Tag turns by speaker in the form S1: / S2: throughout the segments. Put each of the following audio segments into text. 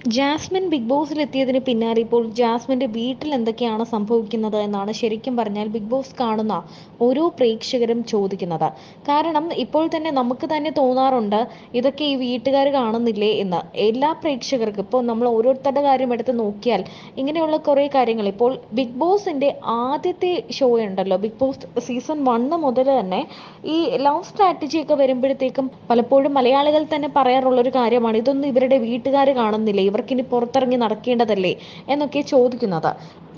S1: Jasmine big ബോസിലെത്തിയതിന് പിന്നാലെ ഇപ്പോൾ ജാസ്മിന്റെ വീട്ടിൽ എന്തൊക്കെയാണ് സംഭവിക്കുന്നത് എന്നാണ് ശരിക്കും പറഞ്ഞാൽ ബിഗ് ബോസ് കാണുന്ന ഓരോ പ്രേക്ഷകരും ചോദിക്കുന്നത്. കാരണം ഇപ്പോൾ തന്നെ നമുക്ക് തന്നെ തോന്നാറുണ്ട് ഇതൊക്കെ ഈ വീട്ടുകാർ കാണുന്നില്ലേ എന്ന്. എല്ലാ പ്രേക്ഷകർക്കും ഇപ്പോൾ നമ്മൾ ഓരോരുത്തരുടെ കാര്യം എടുത്ത് നോക്കിയാൽ ഇങ്ങനെയുള്ള കുറേ കാര്യങ്ങൾ. ഇപ്പോൾ ബിഗ് ബോസിന്റെ ആദ്യത്തെ ഷോ ഉണ്ടല്ലോ ബിഗ് ബോസ് സീസൺ വണ്ണ് മുതൽ തന്നെ ഈ ലവ് സ്ട്രാറ്റജി ഒക്കെ വരുമ്പോഴത്തേക്കും പലപ്പോഴും മലയാളികൾ തന്നെ പറയാറുള്ള ഒരു കാര്യമാണ് ഇതൊന്നും ഇവരുടെ വീട്ടുകാർ കാണുന്നില്ലേ? ഇവർക്കിനി പുറത്തിറങ്ങി നടക്കേണ്ടതല്ലേ എന്നൊക്കെ ചോദിക്കുന്നത്.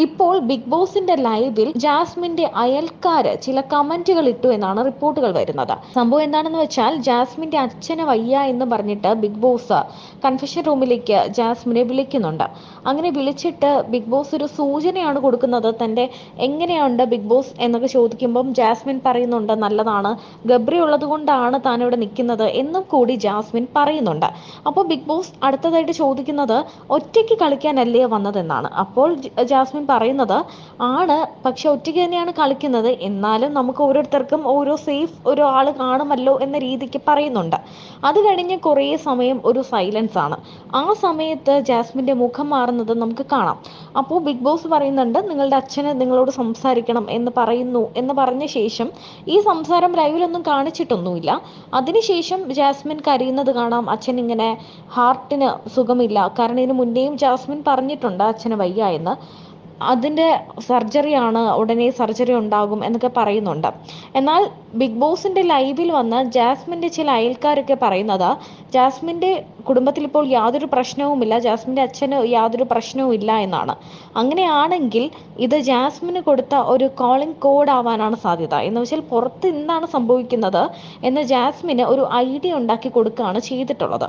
S1: ഇപ്പോൾ ബിഗ് ബോസിന്റെ ലൈവിൽ ജാസ്മിന്റെ അയൽക്കാര് ചില കമന്റുകൾ ഇട്ടു എന്നാണ് റിപ്പോർട്ടുകൾ വരുന്നത്. സംഭവം എന്താണെന്ന് വെച്ചാൽ ജാസ്മിന്റെ അച്ഛന് വയ്യ എന്ന് പറഞ്ഞിട്ട് ബിഗ് ബോസ് കൺഫെഷൻ റൂമിലേക്ക് ജാസ്മിനെ വിളിക്കുന്നുണ്ട്. അങ്ങനെ വിളിച്ചിട്ട് ബിഗ് ബോസ് ഒരു സൂചനയാണ് കൊടുക്കുന്നത്. തന്റെ എങ്ങനെയുണ്ട് ബിഗ് ബോസ് എന്നൊക്കെ ചോദിക്കുമ്പം ജാസ്മിൻ പറയുന്നുണ്ട് നല്ലതാണ്. ഗബ്രി ഉള്ളത് കൊണ്ടാണ് താൻ ഇവിടെ നിൽക്കുന്നത് എന്നും കൂടി ജാസ്മിൻ പറയുന്നുണ്ട്. അപ്പോൾ ബിഗ് ബോസ് അടുത്തതായിട്ട് ചോദിക്കുന്നത് ഒറ്റയ്ക്ക് കളിക്കാനല്ലേ വന്നതെന്നാണ്. അപ്പോൾ ജാസ്മിൻ പറയുന്നത് ആണ് പക്ഷെ ഒറ്റയ്ക്ക് തന്നെയാണ് കളിക്കുന്നത്. എന്നാലും നമുക്ക് ഓരോരുത്തർക്കും ഓരോ സേഫ് ഒരു ആൾ കാണുമല്ലോ എന്ന രീതിക്ക് പറയുന്നുണ്ട്. അത് കഴിഞ്ഞ് കുറേ സമയം ഒരു സൈലൻസ് ആണ് ആ സമയത്ത് ജാസ്മിന്റെ മുഖം മാറുന്നത് നമുക്ക് കാണാം. അപ്പോൾ ബിഗ് ബോസ് പറയുന്നുണ്ട് നിങ്ങളുടെ അച്ഛനെ നിങ്ങളോട് സംസാരിക്കണം എന്ന് പറയുന്നു എന്ന് പറഞ്ഞ ശേഷം ഈ സംസാരം ലൈവിലൊന്നും കാണിച്ചിട്ടൊന്നുമില്ല. അതിനുശേഷം ജാസ്മിൻ കരയുന്നത് കാണാം. അച്ഛൻ ഇങ്ങനെ ഹാർട്ടിന് സുഖമില്ല. കാരണം ഇതിന് മുന്നേയും ജാസ്മിൻ പറഞ്ഞിട്ടുണ്ട് അച്ഛന് വയ്യ എന്ന്. അതിന്റെ സർജറിയാണ് ഉടനെ സർജറി ഉണ്ടാകും എന്നൊക്കെ പറയുന്നുണ്ട്. എന്നാൽ ബിഗ് ബോസിന്റെ ലൈവിൽ വന്ന ജാസ്മിന്റെ ചില അയൽക്കാരൊക്കെ പറയുന്നത് ജാസ്മിന്റെ കുടുംബത്തിൽ ഇപ്പോൾ യാതൊരു പ്രശ്നവുമില്ല ജാസ്മിന്റെ അച്ഛന് യാതൊരു പ്രശ്നവും ഇല്ല എന്നാണ്. അങ്ങനെയാണെങ്കിൽ ഇത് ജാസ്മിന് കൊടുത്ത ഒരു കോളിംഗ് കോഡ് ആവാനാണ് സാധ്യത. എന്ന് വെച്ചാൽ പുറത്ത് എന്താണ് സംഭവിക്കുന്നത് എന്ന് ജാസ്മിന് ഒരു ഐഡിയ ഉണ്ടാക്കി കൊടുക്കുകയാണ് ചെയ്തിട്ടുള്ളത്.